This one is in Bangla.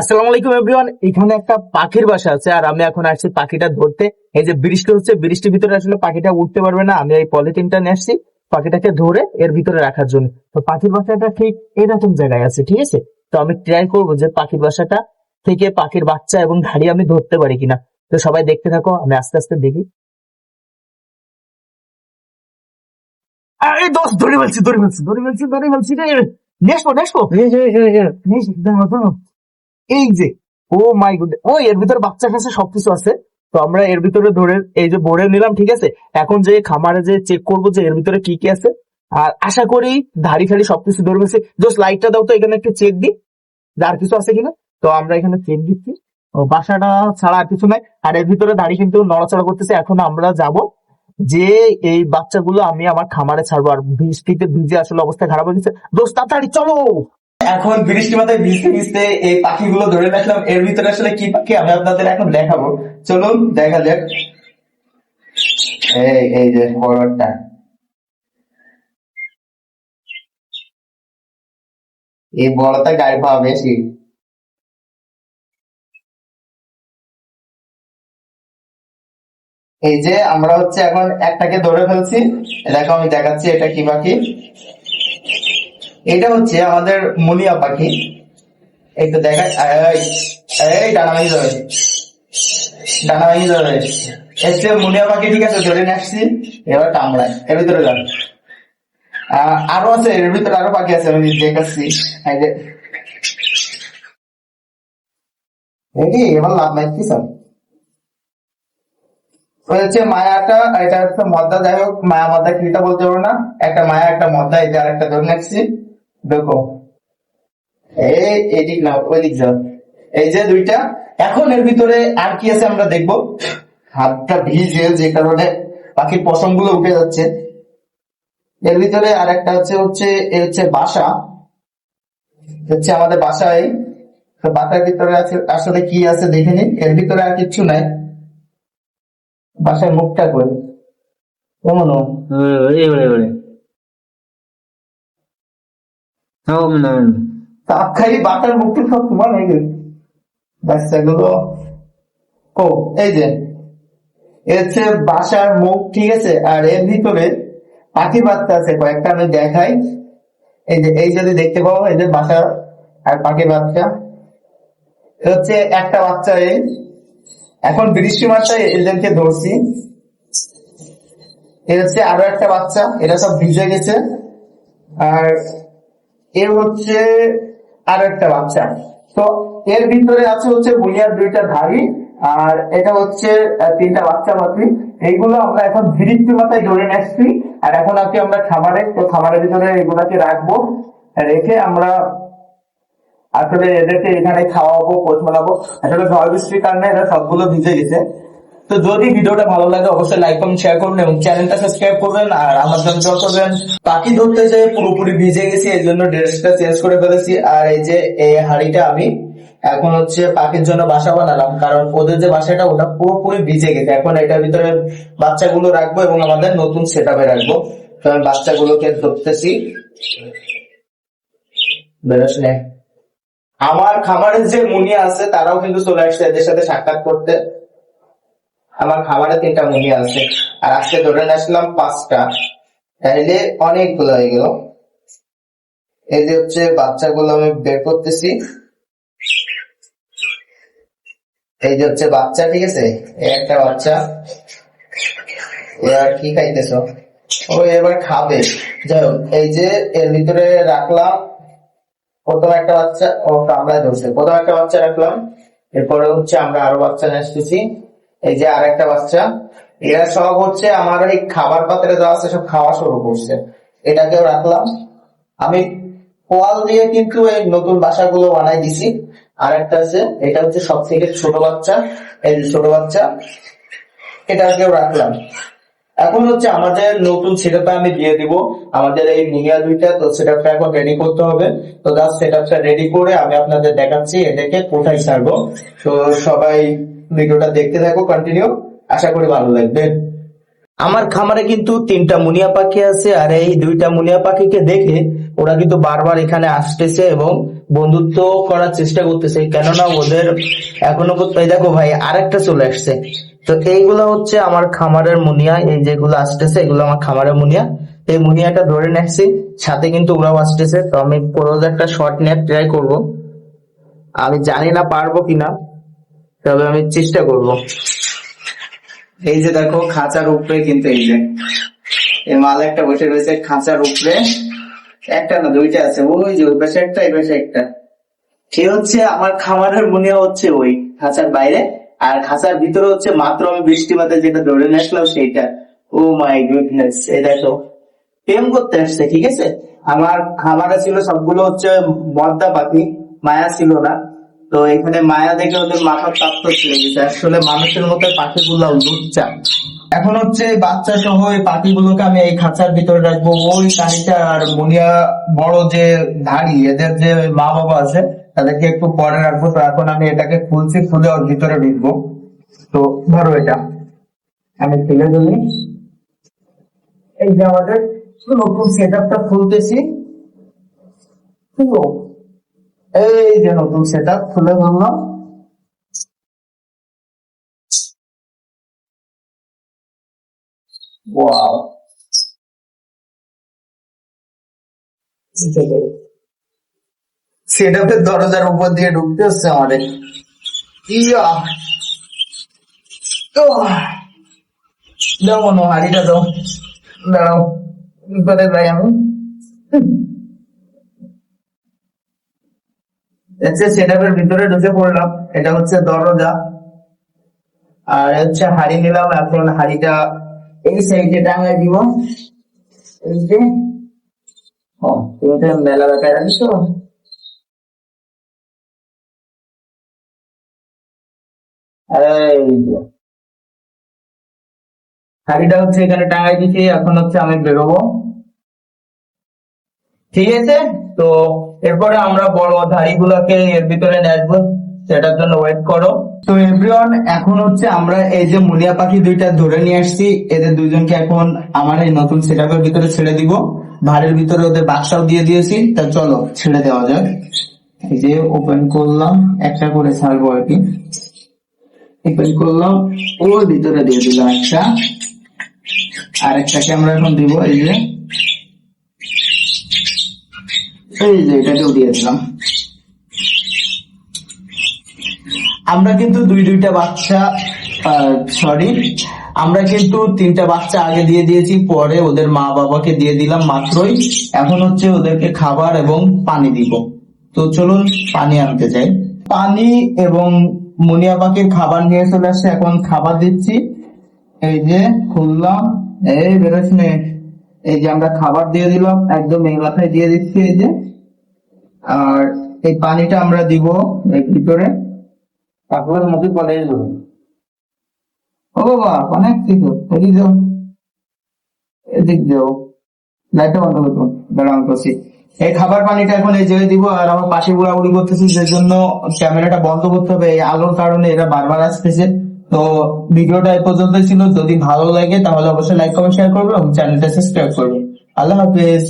আসসালামু আলাইকুম এভরিওয়ান এখানে একটা পাখির বাসা আছে আর আমি এখন আসছি পাখিটা ধরতে। এই যে বৃষ্টি হচ্ছে বৃষ্টির ভিতরে আসলে পাখিটা উঠতে পারবে না। আমি এই পলিথিনটা নিয়ে আসছি পাখিটাকে ধরে এর ভিতরে রাখার জন্য। তো পাখির বাসাটা ঠিক এরকম জায়গায় আছে ঠিক আছে? তো আমি ট্রাই করব যে পাখির বাসাটা থেকে পাখির বাচ্চা এবং ধাড়ি আমি ধরতে পারি কিনা। তো সবাই দেখতে থাকো আমি আস্তে আস্তে দেখি। আরে দোস্ত ধরে ফেলছি ধরে ফেলছি ধরে ফেলছি ধরে ফেলছি রে। নেসবো নেসবো। এই যে, ও মাই গুড ও এর ভিতরে বাচ্চা কাছে সবকিছু আছে, তো আমরা এর ভিতরে ধরে, এই যে ভরে নিলাম, ঠিক আছে? এখন যে খামারে যে চেক করব যে এর ভিতরে কি কি আছে, আর আশা করি ধাড়ি ফাড়ি সবকিছু ধরে ফেলছে। জাস্ট লাইটটা দাও তো, এখানে একটু চেক দিই, যে আর কিছু আছে কিনা। তো আমরা এখানে চেক দিচ্ছি। ও বাসাটা ছাড়া আর কিছু নাই, আর এর ভিতরে দাড়ি কিন্তু নড়াচড়া করতেছে। এখন আমরা যাব যে এই বাচ্চাগুলো আমি আমার খামারে ছাড়বো। আর বৃষ্টিতে ভিজে আসলে অবস্থা খারাপ হয়ে গেছে। দোস্ত, তাড়াতাড়ি চলো! এখন বৃষ্টি মাথায় ভিজতে ভিজতে এই পাখিগুলো ধরে রাখলাম। এর ভিতরে আসলে কি পাখি? আমি আপনাদের এখন দেখাবো। চলুন, দেখা যাক। এই এই যে ফরওয়ার্ডটা এই বড়টা গাড়ি পাওয়া বেশি। এই যে আমরা হচ্ছে এখন একটাকে ধরে ফেলছি। দেখো, আমি দেখাচ্ছি এটা কি পাখি। এটা হচ্ছে আমাদের মুনিয়া পাখি। একটু দেখা এই, ডানা ডানা এসছে মুনিয়া পাখি ঠিক আছে ধরে নিয়ে এবার কামড়ায়। এর ভিতরে যান। আরও আছে এর ভিতরে আরও পাখি আছে আমি দেখাচ্ছি। এই যে। এই এবার লাভ নাই কি হচ্ছে মায়াটা এটা হচ্ছে মদ্দা। যাই হোক মায়া মদ্দা কিটা বলতে পারব না। একটা মায়া একটা মদ্দা এই যে আর একটা ধরে নিচ্ছি দেখো। এই, এদিক না ওই দিক যাও। এই যে দুইটা, এখন এর ভিতরে আর কি আছে আমরা দেখব? হাতটা ভিজে যে কারণে পাখির পশম উঠে যাচ্ছে। এর ভিতরে আর একটা হচ্ছে হচ্ছে এ হচ্ছে বাসা। হচ্ছে আমাদের বাসায় বাসার ভিতরে আছে আসলে কি আছে দেখে নিন এর ভিতরে আর কিচ্ছু নাই। বাসার মুখটা কই? কেমন ও? বাটার মুখটা সব তোমার হয়ে গেল বাচ্চাগুলো ও এই যে হচ্ছে বাসার মুখ ঠিক আছে? আর এর ভিতরে পাখি বাচ্চা আছে কয়েকটা আমি দেখাই। এই যে এই যদি দেখতে পাবো এই যে বাসা আর পাখি বাচ্চা। হচ্ছে একটা বাচ্চা এই। এখন বৃষ্টি মাসে এদেরকে ধরছি। এ হচ্ছে আরও একটা বাচ্চা এরা সব ভিজে গেছে। আর এর হচ্ছে আর একটা বাচ্চা। তো এর ভিতরে আছে হচ্ছে বুনিয়ার দুইটা ধাড়ি, আর এটা হচ্ছে তিনটা বাচ্চা পাখি এইগুলো আমরা এখন বৃষ্টি মাথায় ধরে নিচ্ছি আর এখন আছি আমরা খামারে তো খামারের ভিতরে এগুলাকে রাখব। রেখে আমরা আসলে এদেরকে এখানে খাওয়াবো পোষ আসলে ঝড় বৃষ্টির কারণে এরা সবগুলো ভিজে গেছে। তো যদি ভিডিওটা ভালো লাগে, অবশ্যই লাইক কমেন্ট শেয়ার করবেন এবং চ্যানেলটা সাবস্ক্রাইব করবেন আর আমার জন্য দোয়া করবেন। পাখি ধরতে যেয়ে পুরোপুরি ভিজে গেছি, এই জন্য ড্রেসটা চেঞ্জ করে ফেলেছি। আর এই যে এই হাড়িটা আমি এখন হচ্ছে পাখির জন্য বাসা বানালাম, কারণ ওদের যে বাসাটা, ওটা পুরোপুরি ভিজে গেছে। এখন এটার ভিতরে বাচ্চাগুলো রাখব এবং আমাদের নতুন সেট আপে রাখব। তো আমি বাচ্চাগুলোকে ধরতেছি। বেরোস। আমার খামারের যে মুনি আছে, তারাও কিন্তু চলে আসছে এদের সাথে সাক্ষাৎ করতে। আমার খামারে তিনটা মুনিয়া আছে। আর আজকে ধরে আসলাম পাঁচটা। তাইলে অনেকগুলো হয়ে গেল। এই যে হচ্ছে বাচ্চাগুলো আমি বের করতেছি। এই যে হচ্ছে বাচ্চা, ঠিক আছে? একটা বাচ্চা। এবার কি খাইতেছ? ও এবার খাবে। যাই হোক, এই যে এর ভিতরে রাখলাম। প্রথম একটা বাচ্চা ও কামড়ায় ধরছে। প্রথম একটা বাচ্চা রাখলাম। এরপরে হচ্ছে আমরা আরও বাচ্চা নিয়ে আসতেছি। এই যে আর একটা বাচ্চা, এরা সব হচ্ছে আমার এই খাবার পাত্রে দেওয়া আছে সব খাওয়া শুরু করছে। এটাকেও রাখলাম। আমি পোয়াল দিয়ে কিন্তু এই নতুন বাসাগুলো বানাই দিছি। আর একটা আছে, এটা হচ্ছে সব থেকে ছোট বাচ্চা। এই ছোট বাচ্চা, এটাকেও রাখলাম। এখন হচ্ছে আমাদের নতুন সেটআপে আমি দিয়ে দিব। আমাদের এই মুনিয়া দুইটা তো সেটআপটা এখন রেডি করতে হবে। তো জাস্ট সেটআপটা রেডি করে আমি আপনাদের দেখাচ্ছি এটাকে কোথায় ছাড়বো। তো সবাই ভিডিওটা দেখতে থাকো কন্টিনিউ আশা করি ভালো লাগবে। আমার খামারে কিন্তু তিনটা মুনিয়া পাখি আছে, আর এই দুইটা মুনিয়া পাখিকে দেখে ওরা কিন্তু বারবার এখানে আসতেছে এবং বন্ধুত্ব করার চেষ্টা করতেছে, কেননা ওদের এখনও এই দেখো ভাই, আরেকটা চলে আসছে। তো এইগুলো হচ্ছে আমার খামারের মুনিয়া, এই যেগুলো আসতেছে, এগুলো আমার খামারের মুনিয়া। এই মুনিয়াটা ধরে নেছি সাথে কিন্তু ওরাও আসতেছে। তো আমি পুরো একটা শর্ট নেট ট্রাই করব। আমি জানি না পারব কিনা। তবে আমি চেষ্টা করব। এই যে দেখো, খাঁচার উপরে কিন্তু এই যে। এই মাল একটা বসে রয়েছে, খাঁচার উপরে। একটা না, দুইটা আছে। ওই যে, ওই পাশে একটা, এই পাশে একটা। সে হচ্ছে আমার খামারের মুনিয়া হচ্ছে ওই, খাঁচার বাইরে। আর খাঁচার ভিতরে হচ্ছে মাত্র আমি বৃষ্টিপাতে যেটা ধরে আসলাম সেইটা। ও মাই গুডনেস, এই দেখো। প্রেম করতে আসছে, ঠিক আছে? আমার খামারে ছিল সবগুলো হচ্ছে মদ্দা পাখি মায়া ছিল না। তো এখানে মায়া দেখে ওদের মাথা প্রাপ্ত গেছে আসলে মানুষের মতো পাখিগুলো লুচ্চা। এখন হচ্ছে বাচ্চা সহ এই পাখিগুলোকে আমি এই খাঁচার ভিতরে রাখব। ওই কানিটা আর মুনিয়া বড় যে ধাড়ি, এদের যে মা বাবা আছে, তাদেরকে একটু পরে রাখব। তো এখন আমি এটাকে খুলছি, খুলে ওর ভিতরে ঢুকবো। তো ধরো এটা। আমি খুলে দিলি। এই যে আমাদের নতুন সেট আপটা খুলতেছি। খুলো। এই যে নতুন সেট আপ খুলে ধরলাম ওয়াও সেট আপের দরজার উপর দিয়ে ঢুকতে হচ্ছে আমাদের। ইয়া। ওহ। দাও মনো দাও। দাঁড়াও বিপদে যাই আমি। সেটআপের ভিতরে ঢুকে পড়লাম, এটা হচ্ছে দরজা। আর হচ্ছে হাড়ি নিলাম, এখন হাড়িটা এই সাইডে টাঙায় দিব। এই যে হাড়িটা হচ্ছে এখানে টাঙাই দিচ্ছি এখন হচ্ছে আমি বেরোবো। ঠিক আছে? তো এরপরে আমরা বড় ধাড়িগুলোকে এর ভিতরে আসব। সেটার জন্য ওয়েট করো। তো এভরিওয়ান এখন হচ্ছে আমরা এই যে মুনিয়া পাখি দুইটা ধরে নিয়ে আসছি। এদের দুইজনকে এখন আমার এই নতুন সেটআপের ভিতরে ছেড়ে দিব। ভাড়ের ভিতরে ওদের বাক্সাও দিয়ে দিয়েছি। তা চলো, ছেড়ে দেওয়া যাক। এই যে ওপেন করলাম। একটা করে ছাড়বো আর কি। ওপেন করলাম। ওর ভিতরে দিয়ে দিলাম একটা। আর একটাকে আমরা এখন দিব, এই যে। এই যে এটাকেও দিয়ে দিলাম। আমরা কিন্তু দুই দুইটা বাচ্চা সরি আমরা কিন্তু তিনটা বাচ্চা আগে দিয়ে দিয়েছি, পরে ওদের মা বাবাকে দিয়ে দিলাম মাত্রই। এখন হচ্ছে ওদেরকে খাবার এবং পানি দিব। তো চলুন পানি আনতে যাই। পানি এবং মুনিয়া পাখির খাবার নিয়ে চলে আসছে, এখন খাবার দিচ্ছি। এই যে, খুললাম। এই বেরোস এই যে আমরা খাবার দিয়ে দিলাম, একদম এই মাথায় দিয়ে দিচ্ছি, এই যে। আর এই পানিটা আমরা দিব এর ভিতরে। যাবে। ও বাবা অনেক কিছু। এদিক যাও এদিক যাও লাইটটা বন্ধ করব দাঁড়ান করছি এই খাবার পানিটা এখন এই জায়গায় দিব আর আমার পাশে উড়াউড়ি করতেছি যে জন্য ক্যামেরাটা বন্ধ করতে হবে। এই আলোর কারণে এরা বারবার আসতেছে। তো ভিডিওটা এই পর্যন্ত ছিল। যদি ভালো লাগে তাহলে অবশ্যই লাইক কমেন্ট শেয়ার করবে এবং চ্যানেলটা সাবস্ক্রাইব করবে। আল্লাহ হাফেজ।